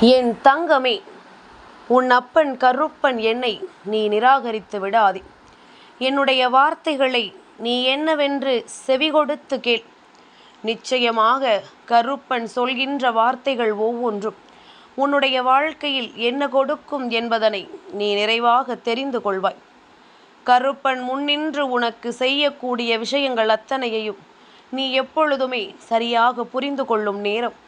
என் தங்கமே உன் அப்பன் கருப்பன் என்னை நீ நிராகரித்து விடாதே. என்னுடைய வார்த்தைகளை நீ என்னவென்று செவிகொடுத்து கேள். நிச்சயமாக கருப்பன் சொல்கின்ற வார்த்தைகள் ஒவ்வொன்றும் உன்னுடைய வாழ்க்கையில் என்ன கொடுக்கும் என்பதனை நீ நிறைவாக தெரிந்து கொள்வாய். கருப்பன் முன்னின்று உனக்கு செய்யக்கூடிய விஷயங்கள் அத்தனையையும் நீ எப்பொழுதுமே சரியாக புரிந்து கொள்ளும் நேரம்.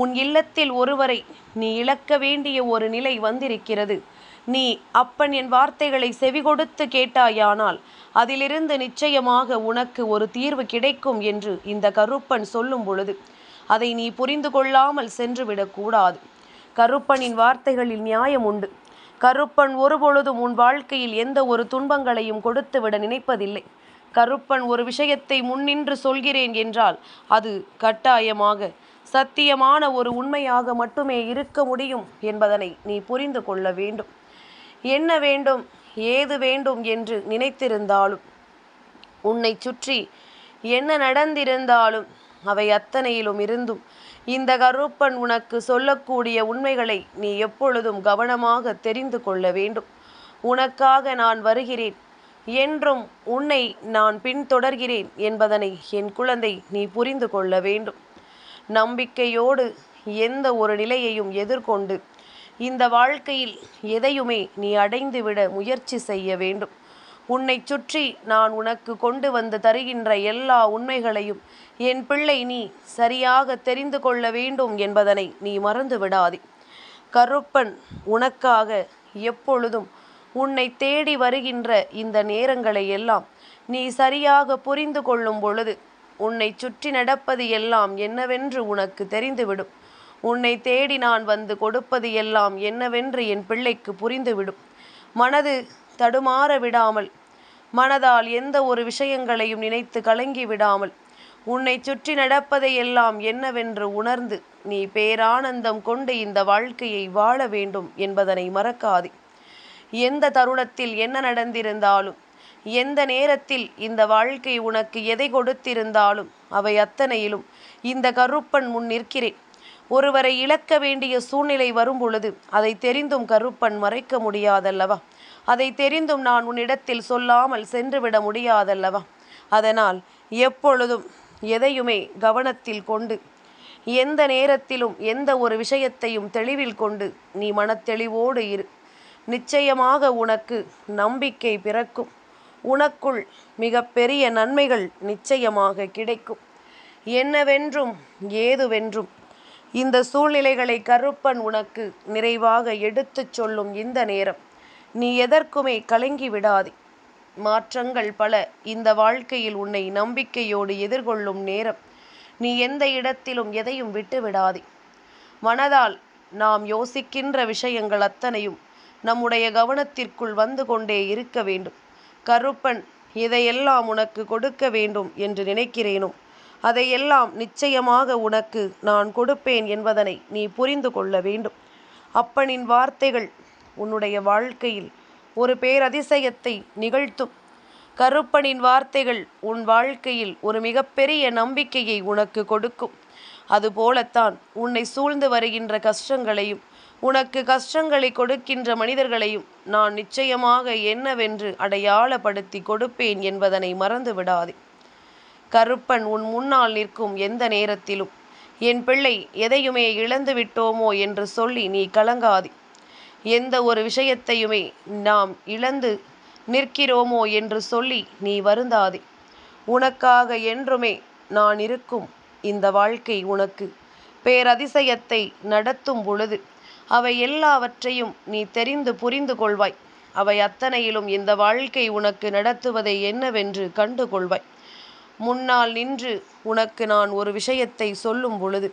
உன் இல்லத்தில் ஒருவரை நீ இழக்க வேண்டிய ஒரு நிலை வந்திருக்கிறது. நீ அப்பன் என் வார்த்தைகளை செவிகொடுத்து கேட்டாயானால் அதிலிருந்து நிச்சயமாக உனக்கு ஒரு தீர்வு கிடைக்கும் என்று இந்த கருப்பன் சொல்லும் பொழுது அதை நீ புரிந்து கொள்ளாமல் சென்றுவிடக்கூடாது கருப்பனின் வார்த்தைகளில் நியாயம் உண்டு. கருப்பன் ஒருபொழுதும் உன் வாழ்க்கையில் எந்த ஒரு துன்பங்களையும் கொடுத்துவிட நினைப்பதில்லை. கருப்பன் ஒரு விஷயத்தை முன்னின்று சொல்கிறேன் என்றால் அது கட்டாயமாக சத்தியமான ஒரு உண்மையாக மட்டுமே இருக்க முடியும் என்பதனை நீ புரிந்து கொள்ள வேண்டும். என்ன வேண்டும்? ஏது வேண்டும் என்று நினைத்திருந்தாலும் உன்னை சுற்றி என்ன நடந்திருந்தாலும் அவை அத்தனையிலும் இருந்தும் இந்த கருப்பன் உனக்கு சொல்லக்கூடிய உண்மைகளை நீ எப்பொழுதும் கவனமாக தெரிந்து கொள்ள வேண்டும். உனக்காக நான் வருகிறேன் என்றும் உன்னை நான் பின்தொடர்கிறேன் என்பதனை என் குழந்தை நீ புரிந்து கொள்ள வேண்டும். நம்பிக்கையோடு எந்த ஒரு நிலையையும் எதிர்கொண்டு இந்த வாழ்க்கையில் எதையுமே நீ அடைந்துவிட முயற்சி செய்ய வேண்டும். உன்னை சுற்றி நான் உனக்கு கொண்டு வந்து தருகின்ற எல்லா உண்மைகளையும் என் பிள்ளை நீ சரியாக தெரிந்து கொள்ள வேண்டும் என்பதனை நீ மறந்து விடாதே. கருப்பன் உனக்காக எப்பொழுதும் உன்னை தேடி வருகின்ற இந்த நேரங்களை எல்லாம் நீ சரியாக புரிந்து கொள்ளும் பொழுது உன்னை சுற்றி நடப்பது எல்லாம் என்னவென்று உனக்கு தெரிந்துவிடும். உன்னை தேடி நான் வந்து கொடுப்பது எல்லாம் என்னவென்று என் பிள்ளைக்கு புரிந்துவிடும். மனது தடுமாற விடாமல் மனதால் எந்த ஒரு விஷயங்களையும் நினைத்து கலங்கி விடாமல் உன்னை சுற்றி நடப்பதை எல்லாம் என்னவென்று உணர்ந்து நீ பேரானந்தம் கொண்டு இந்த வாழ்க்கையை வாழ வேண்டும் என்பதனை மறக்காதே. எந்த தருணத்தில் என்ன நடந்திருந்தாலும் எந்த நேரத்தில் இந்த வாழ்க்கை உனக்கு எதை கொடுத்திருந்தாலும் அவை அத்தனையிலும் இந்த கருப்பன் முன் நிற்கிறேன். ஒருவரை இழக்க வேண்டிய சூழ்நிலை வரும் பொழுது அதை தெரிந்தும் கருப்பன் மறைக்க முடியாதல்லவா? அதை தெரிந்தும் நான் உன்னிடத்தில் சொல்லாமல் சென்றுவிட முடியாதல்லவா? அதனால் எப்பொழுதும் எதையுமே கவனத்தில் கொண்டு எந்த நேரத்திலும் எந்த ஒரு விஷயத்தையும் தெளிவில் கொண்டு நீ மனத்தெளிவோடு இரு. நிச்சயமாக உனக்கு நம்பிக்கை பிறக்கும். உனக்குள் மிக பெரிய நன்மைகள் நிச்சயமாக கிடைக்கும். என்னவென்றும் ஏதுவென்றும். இந்த சூழ்நிலைகளை கருப்பன் உனக்கு நிறைவாக எடுத்துச் சொல்லும் இந்த நேரம். நீ எதற்குமே கலங்கி விடாதே. மாற்றங்கள் பல இந்த வாழ்க்கையில் உன்னை நம்பிக்கையோடு எதிர்கொள்ளும் நேரம். நீ எந்த இடத்திலும் எதையும் விட்டு விடாதே. மனதால் நாம் யோசிக்கின்ற விஷயங்கள் அத்தனையும் நம்முடைய கவனத்திற்குள் வந்து கொண்டே இருக்க வேண்டும். கருப்பன் இதையெல்லாம் உனக்கு கொடுக்க வேண்டும் என்று நினைக்கிறேனோ? அதையெல்லாம் நிச்சயமாக உனக்கு நான் கொடுப்பேன் என்பதனை நீ புரிந்து கொள்ள வேண்டும். அப்பனின் வார்த்தைகள் உன்னுடைய வாழ்க்கையில் ஒரு பேரதிசயத்தை நிகழ்த்தும். கருப்பனின் வார்த்தைகள் உன் வாழ்க்கையில் ஒரு மிகப்பெரிய நம்பிக்கையை உனக்கு கொடுக்கும். அதுபோலத்தான் உன்னை சூழ்ந்து வருகின்ற கஷ்டங்களையும் உனக்கு கஷ்டங்களை கொடுக்கின்ற மனிதர்களையும் நான் நிச்சயமாக என்னவென்று அடையாளப்படுத்தி கொடுப்பேன் என்பதனை மறந்து விடாதே கருப்பன் உன் முன்னால் நிற்கும் எந்த நேரத்திலும் என் பிள்ளை எதையுமே இழந்து விட்டோமோ? என்று சொல்லி நீ கலங்காதே. எந்த ஒரு விஷயத்தையுமே நாம் இழந்து நிற்கிறோமோ என்று சொல்லி நீ வருந்தாதே. உனக்காக என்றுமே நான் இருக்கும் இந்த வாழ்க்கை உனக்கு பேரதிசயத்தை நடத்தும் பொழுது அவை எல்லாவற்றையும் நீ தெரிந்து புரிந்து கொள்வாய். அவை அத்தனையிலும் இந்த வாழ்க்கை உனக்கு நடத்துவதை என்னவென்று கண்டு கொள்வாய். முன்னால் நின்று உனக்கு நான் ஒரு விஷயத்தை சொல்லும் பொழுது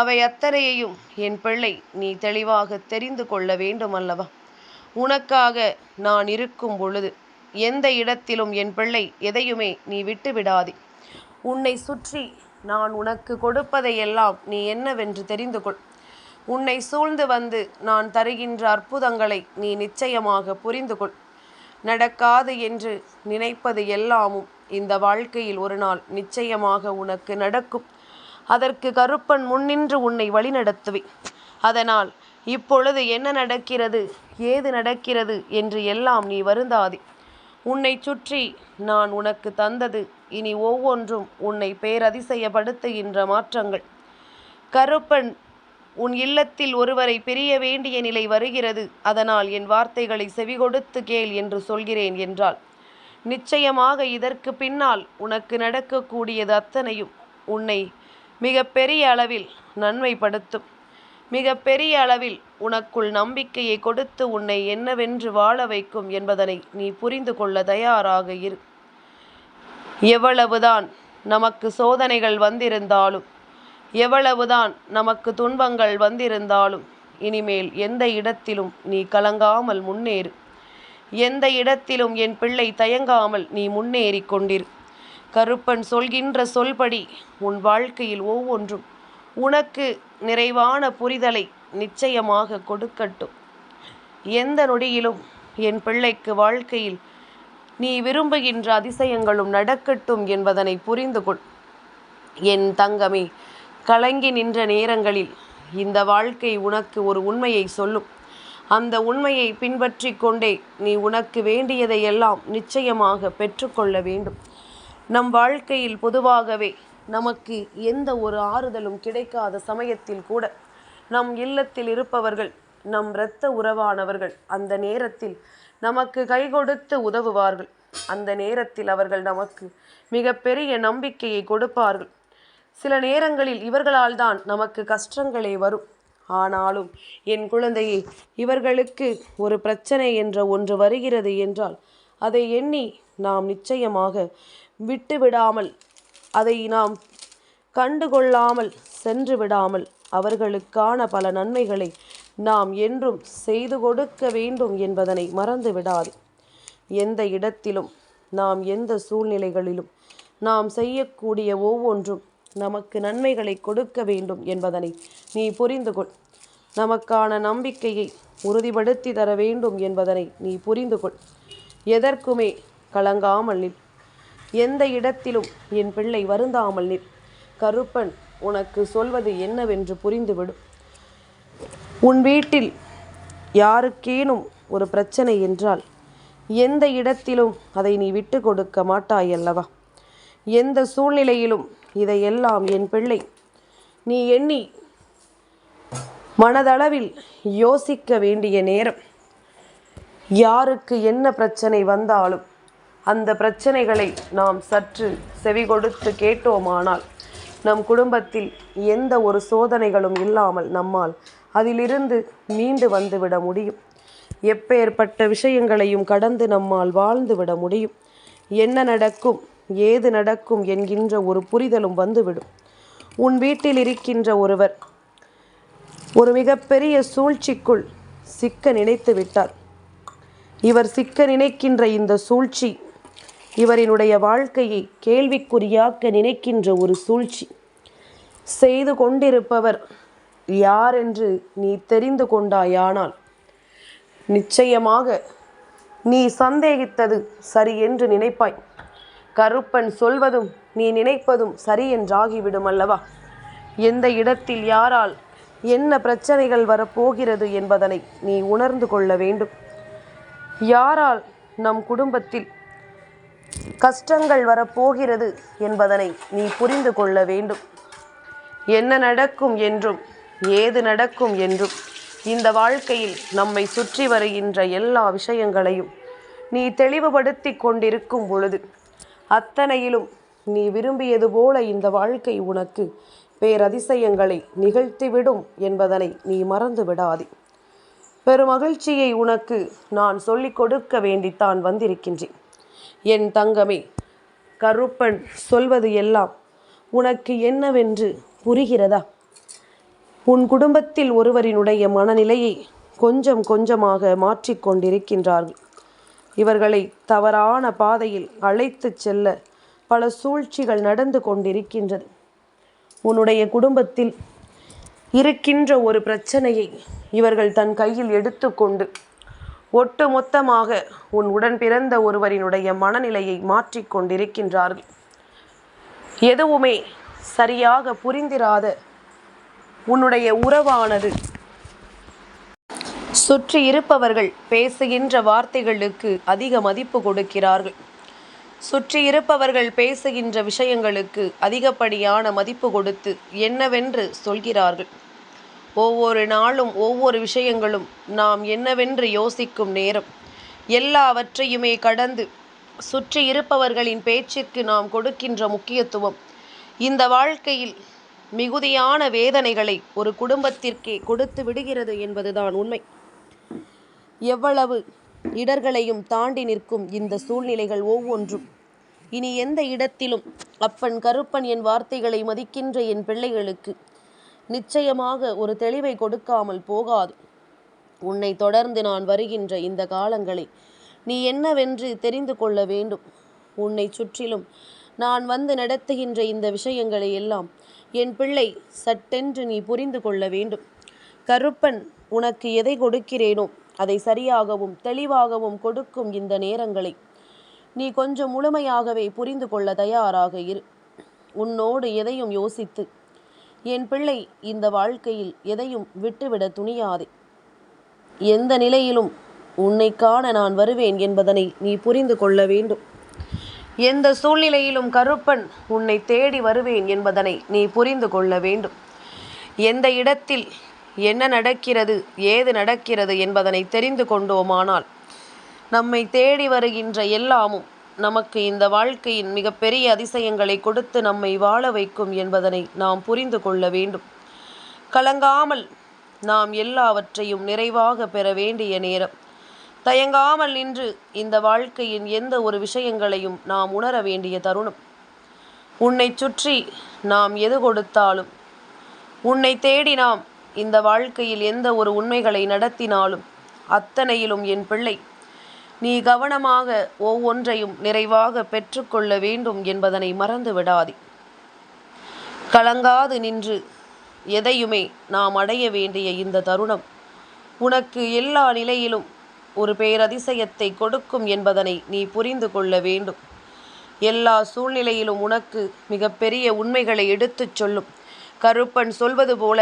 அவை அத்தனையையும் என் பிள்ளை நீ தெளிவாக தெரிந்து கொள்ள வேண்டும் அல்லவா உனக்காக நான் இருக்கும் பொழுது எந்த இடத்திலும் என் பிள்ளை எதையுமே நீ விட்டு விடாதே உன்னை சுற்றி நான் உனக்கு கொடுப்பதையெல்லாம் நீ என்னவென்று தெரிந்து கொள். உன்னை சூழ்ந்து வந்து நான் தருகின்ற அற்புதங்களை நீ நிச்சயமாக புரிந்து கொள் நடக்காது என்று நினைப்பது எல்லாமும் இந்த வாழ்க்கையில் ஒரு நாள் நிச்சயமாக உனக்கு நடக்கும். அதற்கு கருப்பன் முன்னின்று உன்னை வழிநடத்துவேன் அதனால் இப்பொழுது என்ன நடக்கிறது ஏது நடக்கிறது என்று எல்லாம் நீ வருந்தாதே. உன்னை சுற்றி நான் உனக்கு தந்தது இனி ஒவ்வொன்றும் உன்னை பேரதிசயப்படுத்துகின்ற மாற்றங்கள். கருப்பன் உன் இல்லத்தில் ஒருவரை பிரிய வேண்டிய நிலை வருகிறது. அதனால் என் வார்த்தைகளை செவிகொடுத்து கேள் என்று சொல்கிறேன் என்றால் நிச்சயமாக இதற்கு பின்னால் உனக்கு நடக்கக்கூடியது அத்தனையும் உன்னை மிக பெரிய அளவில் நன்மைப்படுத்தும். மிக பெரிய அளவில் உனக்குள் நம்பிக்கையை கொடுத்து உன்னை என்னவென்று வாழ வைக்கும் என்பதனை நீ புரிந்து கொள்ள தயாராக இரு. எவ்வளவுதான் நமக்கு சோதனைகள் வந்திருந்தாலும் எவ்வளவுதான் நமக்கு துன்பங்கள் வந்திருந்தாலும் இனிமேல் எந்த இடத்திலும் நீ கலங்காமல் முன்னேறு. எந்த இடத்திலும் என் பிள்ளை தயங்காமல் நீ முன்னேறி கொண்டிரு. கருப்பன் சொல்கின்ற சொல்படி உன் வாழ்க்கையில் ஒவ்வொன்றும் உனக்கு நிறைவான புரிதலை நிச்சயமாக கொடுக்கட்டும். எந்த நொடியிலும் என் பிள்ளைக்கு வாழ்க்கையில் நீ விரும்புகின்ற அதிசயங்களும் நடக்கட்டும் என்பதனை புரிந்து கொள் என் தங்கமே கலங்கி நின்ற நேரங்களில் இந்த வாழ்க்கை உனக்கு ஒரு உண்மையை சொல்லும். அந்த உண்மையை பின்பற்றி கொண்டே நீ உனக்கு வேண்டியதை எல்லாம் நிச்சயமாக பெற்றுக்கொள்ள வேண்டும். நம் வாழ்க்கையில் பொதுவாகவே நமக்கு எந்த ஒரு ஆறுதலும் கிடைக்காத சமயத்தில் கூட நம் இல்லத்தில் இருப்பவர்கள் நம் இரத்த உறவானவர்கள் அந்த நேரத்தில் நமக்கு கை கொடுத்து உதவுவார்கள். அந்த நேரத்தில் அவர்கள் நமக்கு மிகப்பெரிய நம்பிக்கையை கொடுப்பார்கள். சில நேரங்களில் இவர்களால் தான் நமக்கு கஷ்டங்களே வரும். ஆனாலும் என் குழந்தையே இவர்களுக்கு ஒரு பிரச்சனை என்ற ஒன்று வருகிறது என்றால் அதை எண்ணி நாம் நிச்சயமாக விட்டு விடாமல் அதை நாம் கண்டுகொள்ளாமல் சென்று விடாமல் அவர்களுக்கான பல நன்மைகளை நாம் என்றும் செய்து கொடுக்க வேண்டும் என்பதனை மறந்து விடாது எந்த இடத்திலும் நாம் எந்த சூழ்நிலைகளிலும் நாம் செய்யக்கூடிய ஒவ்வொன்றும் நமக்கு நன்மைகளை கொடுக்க வேண்டும் என்பதனை நீ புரிந்து கொள். நமக்கான நம்பிக்கையை உறுதிப்படுத்தி தர வேண்டும் என்பதனை நீ புரிந்து கொள். எதற்குமே கலங்காமல் நில். எந்த இடத்திலும் என் பிள்ளை வருந்தாமல் நில். கருப்பன் உனக்கு சொல்வது என்னவென்று புரிந்துவிடும் உன் வீட்டில் யாருக்கேனும் ஒரு பிரச்சனை என்றால் எந்த இடத்திலும் அதை நீ விட்டு கொடுக்க மாட்டாய் அல்லவா எந்த சூழ்நிலையிலும் இதையெல்லாம் என் பிள்ளை நீ எண்ணி மனதளவில் யோசிக்க வேண்டிய நேரம். யாருக்கு என்ன பிரச்சனை வந்தாலும் அந்த பிரச்சனைகளை நாம் சற்று செவி கொடுத்து கேட்டோமானால் நம் குடும்பத்தில் எந்த ஒரு சோதனைகளும் இல்லாமல் நம்மால் அதிலிருந்து மீண்டு வந்துவிட முடியும். எப்பேற்பட்ட விஷயங்களையும் கடந்து நம்மால் வாழ்ந்து விட முடியும். என்ன நடக்கும்? ஏது நடக்கும் என்கின்ற ஒரு புரிதலும் வந்துவிடும். உன் வீட்டில் இருக்கின்ற ஒருவர் ஒரு மிகப்பெரிய சூழ்ச்சிக்குள் சிக்க நினைத்து விட்டார். இவர் சிக்க நினைக்கின்ற இந்த சூழ்ச்சி இவரினுடைய வாழ்க்கையை கேள்விக்குறியாக்க நினைக்கின்ற ஒரு சூழ்ச்சி. செய்து கொண்டிருப்பவர் யார் என்று நீ தெரிந்து கொண்டாயானால் நிச்சயமாக நீ சந்தேகித்தது சரி என்று நினைப்பாய். கருப்பன் சொல்வதும் நீ நினைப்பதும் சரி என்றாகிவிடும் அல்லவா? எந்த இடத்தில் யாரால் என்ன பிரச்சனைகள் வரப்போகிறது என்பதனை நீ உணர்ந்து கொள்ள வேண்டும். யாரால் நம் குடும்பத்தில் கஷ்டங்கள் வரப்போகிறது என்பதனை நீ புரிந்து கொள்ள வேண்டும். என்ன நடக்கும் என்றும் ஏது நடக்கும் என்றும் இந்த வாழ்க்கையில் நம்மை சுற்றி வருகின்ற எல்லா விஷயங்களையும் நீ தெளிவுபடுத்தி கொண்டிருக்கும் பொழுது அத்தனையிலும் நீ விரும்பியது போல இந்த வாழ்க்கை உனக்கு. பேரதிசயங்களை நிகழ்த்திவிடும் என்பதனை நீ மறந்து விடாதே. பெருமகிழ்ச்சியை உனக்கு நான் சொல்லிக் கொடுக்க வேண்டித்தான் வந்திருக்கின்றேன். என் தங்கமே கருப்பன் சொல்வது எல்லாம் உனக்கு என்னவென்று புரிகிறதா? உன் குடும்பத்தில் ஒருவரினுடைய மனநிலையை கொஞ்சம் கொஞ்சமாக மாற்றிக்கொண்டிருக்கின்றார்கள் இவர்களை தவறான பாதையில் அழைத்து செல்ல பல சூழ்ச்சிகள் நடந்து கொண்டிருக்கின்றது. உன்னுடைய குடும்பத்தில் இருக்கின்ற ஒரு பிரச்சனையை இவர்கள் தன் கையில் எடுத்துக்கொண்டு ஒட்டு மொத்தமாக உன் உடன் பிறந்த ஒருவரினுடைய மனநிலையை மாற்றிக்கொண்டிருக்கின்றார்கள் எதுவுமே சரியாக புரிந்திராத உன்னுடைய உறவானது சுற்றி இருப்பவர்கள் பேசுகின்ற வார்த்தைகளுக்கு அதிக மதிப்பு கொடுக்கிறார்கள். சுற்றி இருப்பவர்கள் பேசுகின்ற விஷயங்களுக்கு அதிகப்படியான மதிப்பு கொடுத்து என்னவென்று சொல்கிறார்கள். ஒவ்வொரு நாளும் ஒவ்வொரு விஷயங்களும் நாம் என்னவென்று யோசிக்கும் நேரம். எல்லாவற்றையுமே கடந்து சுற்றி இருப்பவர்களின் பேச்சிற்கு நாம் கொடுக்கின்ற முக்கியத்துவம். இந்த வாழ்க்கையில் மிகுதியான வேதனைகளை ஒரு குடும்பத்திற்கே கொடுத்து விடுகிறது என்பதுதான் உண்மை. எவ்வளவு இடர்களையும் தாண்டி நிற்கும் இந்த சூழ்நிலைகள் ஒவ்வொன்றும். இனி எந்த இடத்திலும் அப்பன் கருப்பன் என் வார்த்தைகளை மதிக்கின்ற என் பிள்ளைகளுக்கு நிச்சயமாக ஒரு தெளிவை கொடுக்காமல் போகாது. உன்னை தொடர்ந்து நான் வருகின்ற இந்த காலங்களை நீ என்னவென்று தெரிந்து கொள்ள வேண்டும். உன்னை சுற்றிலும் நான் வந்து நடத்துகின்ற இந்த விஷயங்களை எல்லாம் என் பிள்ளை சட்டென்று நீ புரிந்து கொள்ள வேண்டும். கருப்பன் உனக்கு எதை கொடுக்கிறேனோ அதை சரியாகவும் தெளிவாகவும் கொடுக்கும் இந்த நேரங்களை நீ கொஞ்சம் முழுமையாகவே புரிந்து கொள்ள தயாராக இரு. உன்னோடு எதையும் யோசித்து என் பிள்ளை இந்த வாழ்க்கையில் எதையும் விட்டுவிட துணியாதே. எந்த நிலையிலும் உன்னை காண நான் வருவேன் என்பதனை நீ புரிந்து கொள்ள வேண்டும். எந்த சூழ்நிலையிலும் கருப்பன் உன்னை தேடி வருவேன் என்பதனை நீ புரிந்து கொள்ள வேண்டும். எந்த இடத்தில் என்ன நடக்கிறது ஏது நடக்கிறது என்பதனை தெரிந்து கொண்டோமானால் நம்மை தேடி வருகின்ற எல்லாமும் நமக்கு இந்த வாழ்க்கையின் மிகப்பெரிய அதிசயங்களை கொடுத்து நம்மை வாழ வைக்கும் என்பதனை நாம் புரிந்து கொள்ள வேண்டும். கலங்காமல் நாம் எல்லாவற்றையும் நிறைவாக பெற வேண்டிய நேரம். தயங்காமல் நின்று இந்த வாழ்க்கையின் எந்த ஒரு விஷயங்களையும் நாம் உணர வேண்டிய தருணம். உன்னை சுற்றி நாம் எது கொடுத்தாலும் உன்னை தேடி நாம் இந்த வாழ்க்கையில் எந்த ஒரு உண்மைகளை நடத்தினாலும் அத்தனையிலும் என் பிள்ளை. நீ கவனமாக ஒவ்வொன்றையும் நிறைவாக பெற்றுக்கொள்ள வேண்டும் என்பதனை மறந்து விடாதே கலங்காது நின்று எதையுமே நாம் அடைய வேண்டிய இந்த தருணம். உனக்கு எல்லா நிலையிலும் ஒரு பேரதிசயத்தை கொடுக்கும் என்பதனை நீ புரிந்து கொள்ள வேண்டும். எல்லா சூழ்நிலையிலும் உனக்கு மிகப்பெரிய உண்மைகளை எடுத்துச் சொல்லும். கருப்பன் சொல்வது போல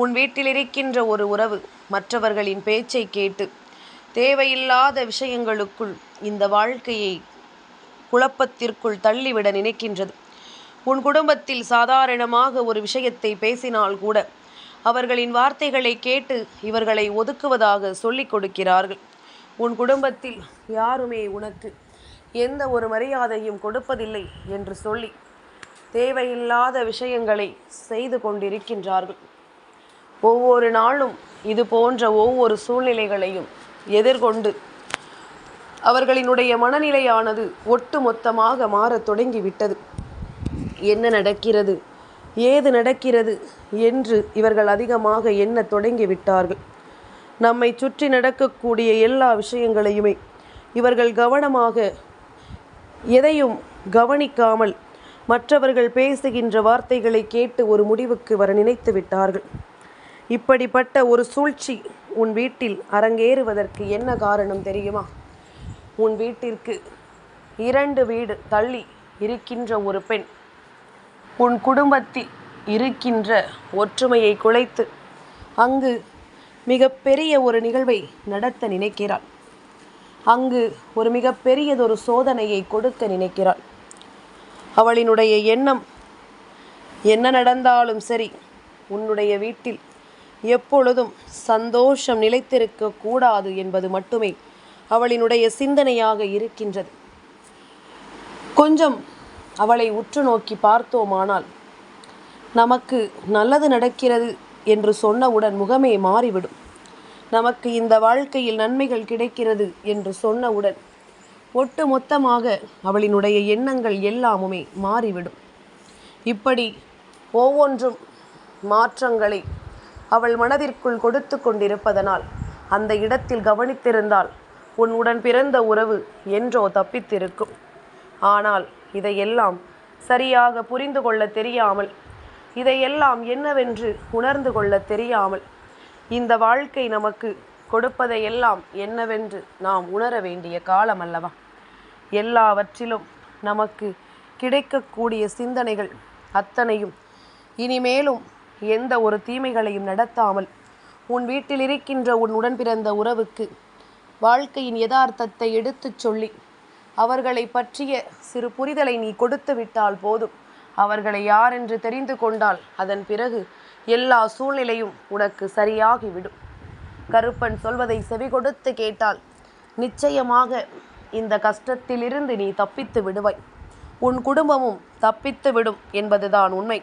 உன் வீட்டில் இருக்கின்ற ஒரு உறவு மற்றவர்களின் பேச்சை கேட்டு தேவையில்லாத விஷயங்களுக்குள் இந்த வாழ்க்கையை குழப்பத்திற்குள் தள்ளிவிட நினைக்கின்றது. உன் குடும்பத்தில் சாதாரணமாக ஒரு விஷயத்தை பேசினால் கூட அவர்களின் வார்த்தைகளை கேட்டு இவர்களை ஒதுக்குவதாக சொல்லிக் கொடுக்கிறார்கள். உன் குடும்பத்தில் யாருமே உனக்கு எந்த ஒரு மரியாதையும் கொடுப்பதில்லை என்று சொல்லி தேவையில்லாத விஷயங்களை செய்து கொண்டிருக்கின்றார்கள். ஒவ்வொரு நாளும் இது போன்ற ஒவ்வொரு சூழ்நிலைகளையும் எதிர்கொண்டு அவர்களினுடைய மனநிலையானது ஒட்டுமொத்தமாக மாறத் தொடங்கிவிட்டது. என்ன நடக்கிறது? ஏது நடக்கிறது? என்று இவர்கள் அதிகமாக எண்ணத் தொடங்கிவிட்டார்கள். நம்மை சுற்றி நடக்கக்கூடிய எல்லா விஷயங்களையுமே இவர்கள் கவனமாக எதையும் கவனிக்காமல் மற்றவர்கள் பேசுகின்ற வார்த்தைகளை கேட்டு ஒரு முடிவுக்கு வர நினைத்து விட்டார்கள் இப்படிப்பட்ட ஒரு சூழ்ச்சி உன் வீட்டில் அரங்கேறுவதற்கு என்ன காரணம் தெரியுமா? உன் வீட்டிற்கு இரண்டு வீடு தள்ளி இருக்கின்ற ஒரு பெண் உன் குடும்பத்தில் இருக்கின்ற ஒற்றுமையை குலைத்து அங்கு மிகப்பெரிய ஒரு நிகழ்வை நடத்த நினைக்கிறாள். அங்கு ஒரு மிகப்பெரியதொரு சோதனையை கொடுக்க நினைக்கிறாள். அவளினுடைய எண்ணம் என்ன நடந்தாலும் சரி உன்னுடைய வீட்டில் எப்பொழுதும் சந்தோஷம் நிலைத்திருக்க கூடாது என்பது மட்டுமே அவளினுடைய சிந்தனையாக இருக்கின்றது. கொஞ்சம் அவளை உற்று நோக்கி பார்த்தோமானால் நமக்கு நல்லது நடக்கிறது என்று சொன்னவுடன் முகமே மாறிவிடும். நமக்கு இந்த வாழ்க்கையில் நன்மைகள் கிடைக்கிறது என்று சொன்னவுடன் ஒட்டு மொத்தமாக அவளினுடைய எண்ணங்கள் எல்லாமுமே மாறிவிடும். இப்படி ஒவ்வொன்றும் மாற்றங்களை அவள் மனதிற்குள் கொடுத்து கொண்டிருப்பதனால் அந்த இடத்தில் கவனித்திருந்தால் உன் உடன் பிறந்த உறவு என்றோ தப்பித்திருக்கும். ஆனால் இதையெல்லாம் சரியாக புரிந்து கொள்ள தெரியாமல் இதையெல்லாம் என்னவென்று உணர்ந்து கொள்ள தெரியாமல் இந்த வாழ்க்கை நமக்கு கொடுப்பதையெல்லாம் என்னவென்று நாம் உணர வேண்டிய காலம் அல்லவா? எல்லாவற்றிலும் நமக்கு கிடைக்கக்கூடிய சிந்தனைகள் அத்தனையும் இனிமேலும் எந்த ஒரு தீமைகளையும் நடத்தாமல் உன் வீட்டில் இருக்கின்ற உன் உடன் பிறந்த உறவுக்கு வாழ்க்கையின் யதார்த்தத்தை எடுத்துச் சொல்லி அவர்களை பற்றிய சிறு புரிதலை நீ கொடுத்து விட்டால் போதும். அவர்களை யார் என்று தெரிந்து கொண்டால் அதன் பிறகு எல்லா சூழ்நிலையும் உனக்கு சரியாகிவிடும். கருப்பன் சொல்வதை செவி கொடுத்து கேட்டால் நிச்சயமாக இந்த கஷ்டத்திலிருந்து நீ தப்பித்து விடுவாய். உன் குடும்பமும் தப்பித்து விடும் என்பதுதான் உண்மை.